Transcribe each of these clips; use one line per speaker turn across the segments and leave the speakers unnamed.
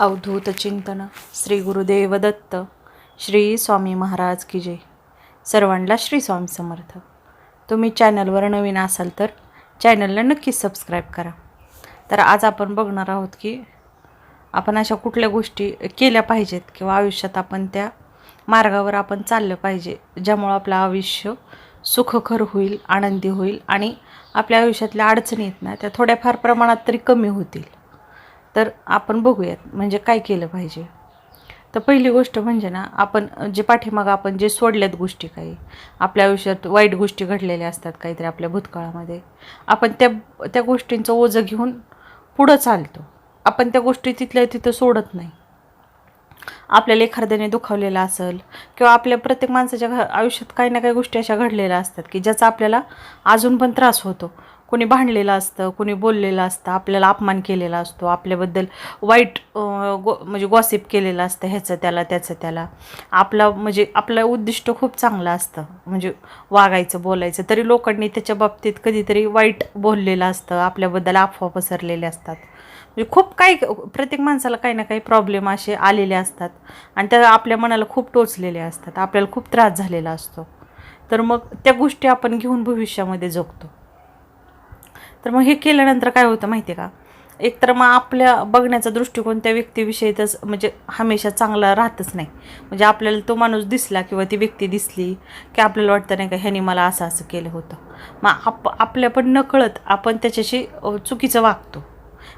अवधूत चिंतन. श्री गुरुदेव दत्त. श्री स्वामी महाराज की जय. सर्वांना श्री स्वामी समर्थ. तुम्ही चॅनलवर नवीन असाल तर चॅनलला नक्कीच सबस्क्राईब करा. तर आज आपण बघणार आहोत की आपण अशा कुठल्या गोष्टी केल्या पाहिजेत किंवा आयुष्यात आपण त्या मार्गावर आपण चाललं पाहिजे ज्यामुळं आपलं आयुष्य सुखकर होईल आनंदी होईल आणि आपल्या आयुष्यातल्या अडचणी आहेत ना त्या थोड्याफार प्रमाणात तरी कमी होतील. तर आपण बघूयात म्हणजे काय केलं पाहिजे. तर पहिली गोष्ट म्हणजे ना आपण जे पाठीमागं आपण जे सोडल्यात गोष्टी काही आपल्या आयुष्यात वाईट गोष्टी घडलेल्या असतात काहीतरी आपल्या भूतकाळामध्ये आपण त्या त्या गोष्टींचं ओझं घेऊन पुढं चालतो. आपण त्या गोष्टी तिथल्या तिथं सोडत नाही. आपल्याला एखाद्याने दुखावलेलं असेल किंवा आपल्या प्रत्येक माणसाच्या घ आयुष्यात काही ना काही गोष्टी अशा घडलेल्या असतात की ज्याचा आपल्याला अजून पण त्रास होतो. कोणी भांडलेलं असतं कोणी बोललेलं असतं आपल्याला अपमान केलेला असतो आपल्याबद्दल वाईट गो म्हणजे गॉसिप केलेलं असतं ह्याचं त्याला त्याचं त्याला. आपला म्हणजे आपलं उद्दिष्ट खूप चांगलं असतं म्हणजे वागायचं बोलायचं. तरी लोकांनी त्याच्या बाबतीत कधीतरी वाईट बोललेलं असतं आपल्याबद्दल अफवा पसरलेले असतात. म्हणजे खूप काही प्रत्येक माणसाला काही ना काही प्रॉब्लेम असे आलेले असतात आणि त्या आपल्या मनाला खूप टोचलेले असतात आपल्याला खूप त्रास झालेला असतो. तर मग त्या गोष्टी आपण घेऊन भविष्यामध्ये जगतो. तर मग हे केल्यानंतर काय होतं माहिती आहे का? एक तर मग आपल्या बघण्याचा दृष्टिकोन त्या व्यक्तीविषयीतच म्हणजे हमेशा चांगला राहतच नाही. म्हणजे आपल्याला तो माणूस दिसला किंवा ती व्यक्ती दिसली की आपल्याला वाटतं नाही का ह्यानी मला असं असं केलं होतं. मग आप आपल्या पण नकळत आपण त्याच्याशी चुकीचं वागतो.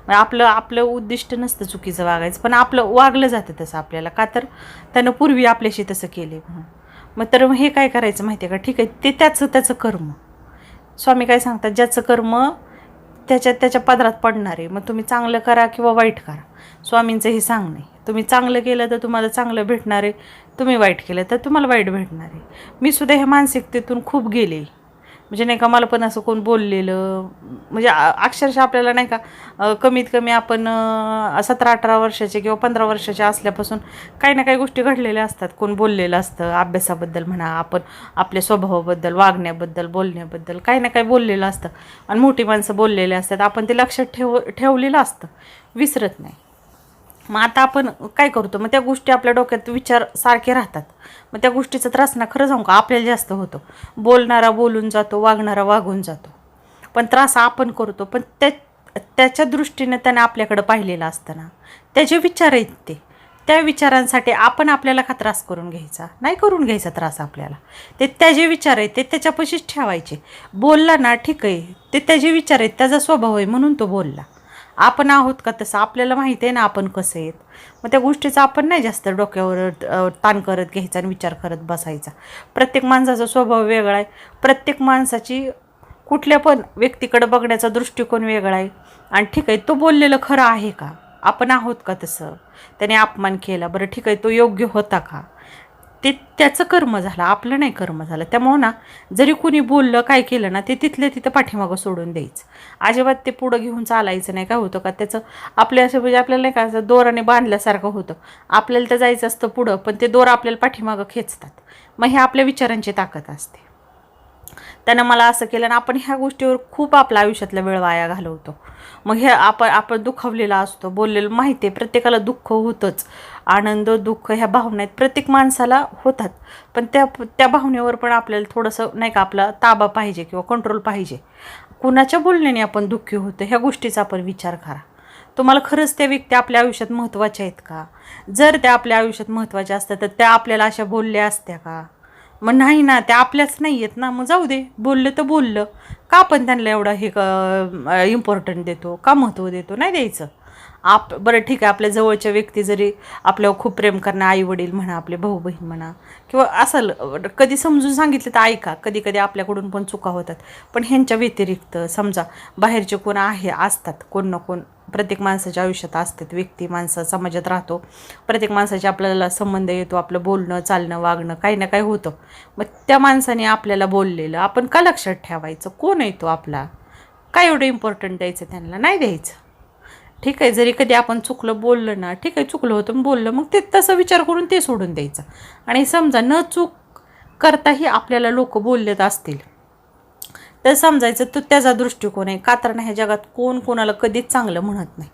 मग आपलं आपलं उद्दिष्ट नसतं चुकीचं वागायचं पण आपलं वागलं जातं तसं आपल्याला. का तर त्यानं पूर्वी आपल्याशी तसं केले म्हणून. मग तर मग हे काय करायचं माहिती आहे का? ठीक आहे ते त्याचं त्याचं कर्म. स्वामी काय सांगतात? ज्याचं कर्म त्याच्यात त्याच्या पदरात पडणार आहे. मग तुम्ही चांगलं करा किंवा वाईट करा. स्वामींचं हे सांगणे तुम्ही चांगलं केलं तर तुम्हाला चांगलं भेटणार आहे. तुम्ही वाईट केलं तर तुम्हाला वाईट भेटणार आहे. मी सुद्धा ह्या मानसिकतेतून खूप गेले म्हणजे नाही का मला पण असं कोण बोललेलं. म्हणजे अक्षरशः आपल्याला नाही का कमीत कमी आपण सतरा अठरा वर्षाचे किंवा पंधरा वर्षाचे असल्यापासून काही ना काही गोष्टी घडलेल्या असतात. कोण बोललेलं असतं अभ्यासाबद्दल म्हणा आपण आपल्या स्वभावाबद्दल वागण्याबद्दल बोलण्याबद्दल काही ना काही बोललेलं असतं. आणि मोठी माणसं बोललेले असतात. आपण ते लक्षात ठेव ठेवलेलं असतं. विसरत नाही. मग आता आपण काय करतो? मग त्या गोष्टी आपल्या डोक्यात विचार सारखे राहतात. मग त्या गोष्टीचा त्रास ना खरं सांगू का? आपल्याला जास्त होतो. बोलणारा बोलून जातो वागणारा वागून जातो. पण त्रास आपण करतो पण त्या त्याच्या दृष्टीने त्याने आपल्याकडं पाहिलेलं असतं ना. त्याचे विचार आहेत ते त्या विचारांसाठी आपण आपल्याला का त्रास करून घ्यायचा? नाही करून घ्यायचा त्रास आपल्याला. ते त्याचे विचार आहेत ते त्याच्यापाशीच ठेवायचे. बोलला ना ठीक आहे. ते त्याचे विचार आहेत त्याचा स्वभाव आहे म्हणून तो बोलला. आपण आहोत का तसं आपल्याला माहिती आहे ना आपण कसं आहेत. मग त्या गोष्टीचा आपण नाही जास्त डोक्यावर ताण करत घ्यायचा आणि विचार करत बसायचा. प्रत्येक माणसाचा स्वभाव वेगळा आहे. प्रत्येक माणसाची कुठल्या पण व्यक्तीकडे बघण्याचा दृष्टिकोन वेगळा आहे. आणि ठीक आहे तो बोललेलं खरं आहे का? आपण आहोत का तसं? त्याने अपमान केला. बरं ठीक आहे तो योग्य होता का? ते त्याचं कर्म झालं आपलं नाही कर्म झालं. त्यामुळं ना जरी कुणी बोललं काय केलं ना ते तिथल्या तिथं पाठीमागं सोडून द्यायचं. अजिबात ते पुढं घेऊन चालायचं नाही. काय होतं का त्याचं आपल्या असं म्हणजे आपल्याला नाही का असं दोराने बांधल्यासारखं होतं. आपल्याला तर जायचं असतं पुढं पण ते दोर आपल्याला पाठीमागं खेचतात. मग हे आपल्या विचारांची ताकद असते. त्यानं मला असं केलं आणि आपण ह्या गोष्टीवर खूप आपल्या आयुष्यातला वेळ वाया घालवतो. मग हे आपण आपण दुखावलेला असतो बोललेलं माहिती आहे प्रत्येकाला दुःख होतंच. आनंद दुःख ह्या भावना आहेत. प्रत्येक माणसाला होतात. पण त्या त्या भावनेवर पण आपल्याला थोडंसं नाही का आपला ताबा पाहिजे किंवा कंट्रोल पाहिजे. कुणाच्या बोलण्याने आपण दुःखी होतो ह्या गोष्टीचा आपण विचार करा. तुम्हाला खरंच त्या व्यक्ती आपल्या आयुष्यात महत्त्वाच्या आहेत का? जर त्या आपल्या आयुष्यात महत्त्वाच्या असतात तर त्या आपल्याला अशा बोलल्या असत्या का? मग नाही ना ते आपल्याच नाही आहेत ना. मग जाऊ दे बोललं तर बोललं. का आपण त्यांना एवढं हे इम्पॉर्टंट देतो? का महत्त्व देतो? नाही द्यायचं. आप बरं ठीक आहे आपल्या जवळच्या व्यक्ती जरी आपल्यावर खूप प्रेम करणं आई वडील म्हणा आपले भाऊ बहीण म्हणा किंवा असल कधी समजून सांगितलं तर ऐका. कधी कधी आपल्याकडून पण चुका होतात. पण ह्यांच्या व्यतिरिक्त समजा बाहेरचे कोण आहे असतात कोण ना कोण प्रत्येक माणसाच्या आयुष्यात असतात व्यक्ती माणसं समाजात राहतो. प्रत्येक माणसाचे आपल्याला संबंध येतो आपलं बोलणं चालणं वागणं काही ना काही होतं. मग त्या माणसाने आपल्याला बोललेलं आपण का लक्षात ठेवायचं? कोण येतो आपला? काय एवढं इम्पॉर्टंट द्यायचं त्यांना? नाही द्यायचं. ठीक आहे जरी कधी आपण चुकलं बोललं ना ठीक आहे चुकलं होतं पण बोललं मग ते तसं विचार करून ते सोडून द्यायचं. आणि समजा न चूक करताही आपल्याला लोक बोललेत असतील. तर समजायचं तो त्याचा दृष्टिकोन आहे. कात्रण ह्या जगात कोण कोणाला कधीच चांगलं म्हणत नाही.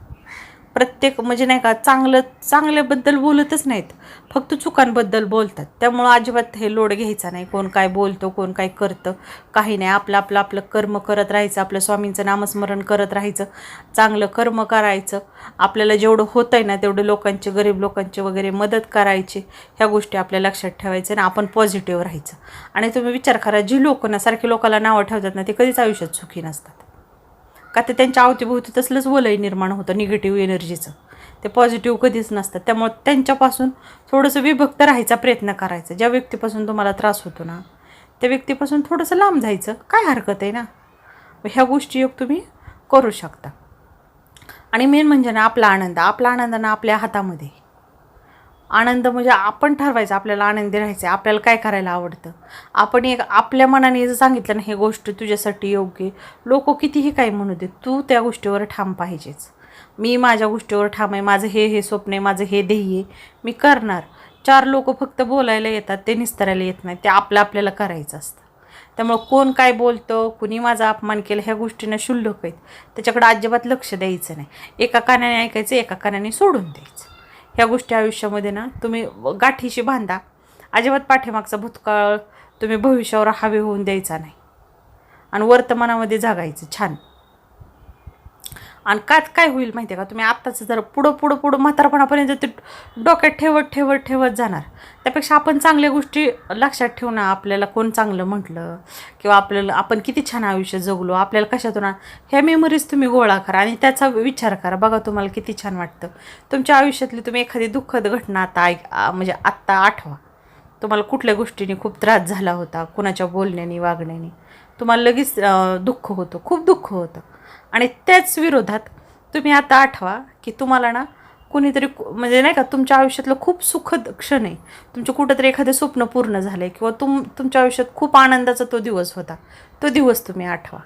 प्रत्येक म्हणजे नाही का चांगलं चांगल्याबद्दल बोलतच नाहीत. फक्त चुकांबद्दल बोलतात. त्यामुळं अजिबात हे लोड घ्यायचा नाही. कोण काय बोलतो कोण काय करतं काही नाही. आपलं आपलं आपलं कर्म करत राहायचं आपलं स्वामींचं नामस्मरण करत राहायचं चांगलं कर्म करायचं. आपल्याला जेवढं होतं आहे ना तेवढं लोकांचे गरीब लोकांचे वगैरे मदत करायची. ह्या गोष्टी आपल्या लक्षात ठेवायच्या आणि आपण पॉझिटिव्ह राहायचं. आणि तुम्ही विचार करा जी लोक ना सारखी लोकांना नावं ठेवतात ना ते कधीच आयुष्यात सुखी नसतात. का ते त्यांच्या अवतीभोवती तसलंच वलय निर्माण होतं निगेटिव्ह एनर्जीचं ते पॉझिटिव्ह कधीच नसतात. त्यामुळे त्यांच्यापासून थोडंसं विभक्त राहायचा प्रयत्न करायचा. ज्या व्यक्तीपासून तुम्हाला त्रास होतो ना त्या व्यक्तीपासून थोडंसं लांब जायचं. काय हरकत आहे ना? ह्या गोष्टी योग तुम्ही करू शकता. आणि मेन म्हणजे ना आपला आनंद. आपला आनंद ना आपल्या हातामध्ये. आनंद म्हणजे आपण ठरवायचं आपल्याला आनंदी राहायचं आहे आपल्याला काय करायला आवडतं? आपण एक आपल्या मनाने जर सांगितलं ना हे गोष्ट तुझ्यासाठी योग्य लोक कितीही काय म्हणू दे तू त्या गोष्टीवर ठाम पाहिजेच. मी माझ्या गोष्टीवर ठाम आहे माझं हे हे स्वप्न आहे माझं हे ध्येय आहे मी करणार. चार लोक फक्त बोलायला येतात ते निस्तरायला येत नाही ते आपलं आपल्याला करायचं असतं. त्यामुळं कोण काय बोलतं कुणी माझा अपमान केला ह्या गोष्टींना शुल्लक आहेत. त्याच्याकडे अजिबात लक्ष द्यायचं नाही. एका कानाने ऐकायचं एका कानाने सोडून द्यायचं. ह्या गोष्टी आयुष्यामध्ये ना तुम्ही गाठीशी बांधा. अजिबात पाठीमागचा भूतकाळ तुम्ही भविष्यावर हवे होऊन द्यायचा नाही. आणि वर्तमानामध्ये जागायचं छान. आणि काय काय होईल माहिती आहे का? तुम्ही आत्ताचं जर पुढं पुढं पुढं म्हातारपणापर्यंत ते डोक्यात ठेवत ठेवत ठेवत जाणार. त्यापेक्षा आपण चांगल्या गोष्टी लक्षात ठेवू ना आपल्याला कोण चांगलं म्हटलं किंवा आपल्याला आपण किती छान आयुष्य जगलो आपल्याला कशातून ह्या मेमरीज तुम्ही गोळा करा आणि त्याचा विचार करा. बघा तुम्हाला किती छान वाटतं. तुमच्या आयुष्यातली तुम्ही एखादी दुःखद घटना आता ऐक म्हणजे आत्ता आठवा. तुम्हाला कुठल्या गोष्टीने खूप त्रास झाला होता? कुणाच्या बोलण्याने वागण्याने? तुम्हाला लगेच दुःख होतं. खूप दुःख होतं. आणि त्याच विरोधात तुम्ही आता आठवा की तुम्हाला ना कुणीतरी कु- म्हणजे नाही का तुमच्या आयुष्यातलं खूप सुखद क्षण आहे. तुमचं कुठंतरी एखादं स्वप्न पूर्ण झालं आहे किंवा तुम तुमच्या आयुष्यात खूप आनंदाचा तो दिवस होता. तो दिवस तुम्ही आठवा.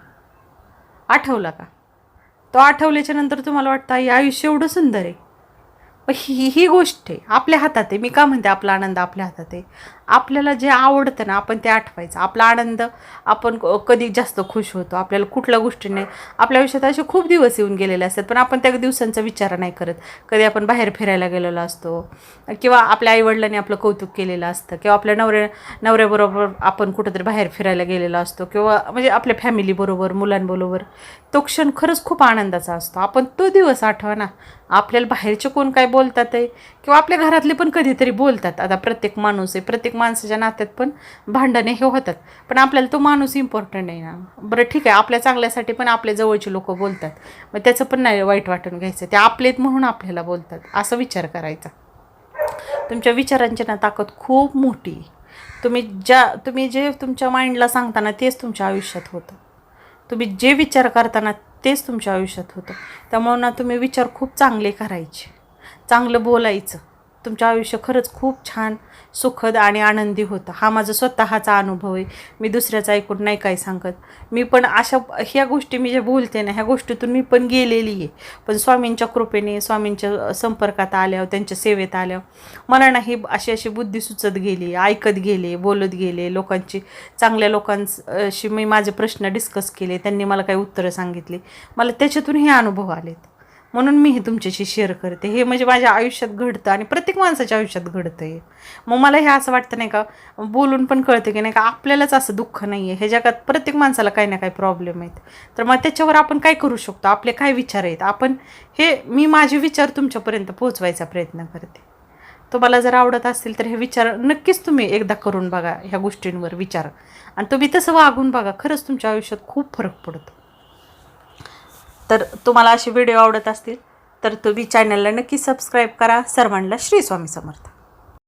आठवला का? तो आठवल्याच्या नंतर तुम्हाला वाटतं हे आयुष्य एवढं सुंदर आहे. ही ही गोष्ट आहे. आपल्या हातात आहे. मी का म्हणते आपला आनंद आपल्या हातात आहे? आपल्याला जे आवडतं ना आपण ते आठवायचं. आपला आनंद आपण क- कधी जास्त खुश होतो आपल्याला कुठल्या गोष्टीने आपल्या आयुष्यात असे खूप दिवस येऊन गेलेले असतात पण आपण त्या दिवसांचा विचार नाही करत. कधी आपण बाहेर फिरायला गेलेलो असतो किंवा आपल्या आईवडिलांनी आपलं कौतुक केलेलं असतं किंवा आपल्या नवऱ्या नवऱ्याबरोबर आपण कुठंतरी बाहेर फिरायला गेलेलो असतो किंवा म्हणजे आपल्या फॅमिलीबरोबर मुलांबरोबर तो क्षण खरंच खूप आनंदाचा असतो. आपण तो दिवस आठवा ना. आपल्याला बाहेरचे कोण काय बोलतात आहे किंवा आपल्या घरातले पण कधीतरी बोलतात. आता प्रत्येक माणूस आहे प्रत्येक माणसाच्या नात्यात पण भांडणे हे होतात. पण आपल्याला तो माणूस इम्पॉर्टंट आहे ना. बरं ठीक आहे आपल्या चांगल्यासाठी पण आपल्या जवळचे लोक बोलतात. मग त्याचं पण नाही वाईट वाटून घ्यायचं. ते आपलेत म्हणून आपल्याला बोलतात. असं विचार करायचा. तुमच्या विचारांची ना ताकद खूप मोठी तुम्ही ज्या तुम्ही जे तुमच्या माइंडला सांगताना तेच तुमच्या आयुष्यात होतं. तुम्ही जे विचार करताना तेच तुमच्या आयुष्यात होतं. त्यामुळं ना तुम्ही विचार खूप चांगले करायचे. चांगलं बोलायचं. तुमचं आयुष्य खरंच खूप छान सुखद आणि आनंदी होतं. हा माझा स्वतःचा अनुभव आहे. मी दुसऱ्याचा ऐकून नाही काय सांगत. मी पण अशा ह्या गोष्टी मी जे बोलते ना ह्या गोष्टीतून मी पण गेलेली आहे. पण स्वामींच्या कृपेने स्वामींच्या संपर्कात आल्यावर त्यांच्या सेवेत आल्यावर मला नाही अशी अशी बुद्धी सुचत गेली ऐकत गेले बोलत गेले लोकांची चांगल्या लोकांशी मी माझे प्रश्न डिस्कस केले त्यांनी मला काही उत्तरं सांगितली. मला त्याच्यातून हे अनुभव आलेत. म्हणून मी हे तुमच्याशी शेअर करते. हे म्हणजे माझ्या आयुष्यात घडतं आणि प्रत्येक माणसाच्या आयुष्यात घडतं आहे मग मला हे असं वाटतं नाही का बोलून पण कळतं की नाही का आपल्यालाच असं दुःख नाही आहे हे जगात प्रत्येक माणसाला काही ना काही प्रॉब्लेम आहेत. तर मग त्याच्यावर आपण काय करू शकतो? आपले काय विचार आहेत? आपण हे मी माझे विचार तुमच्यापर्यंत पोहोचवायचा प्रयत्न करते. तुम्हाला जर आवडत असतील तर हे विचार नक्कीच तुम्ही एकदा करून बघा ह्या गोष्टींवर विचार. आणि तुम्ही तसं वागून बघा खरंच तुमच्या आयुष्यात खूप फरक पडतो. तर तुम्हाला असे व्हिडिओ आवडत असतील तर तुम्ही चॅनलला नक्की सबस्क्राईब करा. सर्वांना श्री स्वामी समर्थ.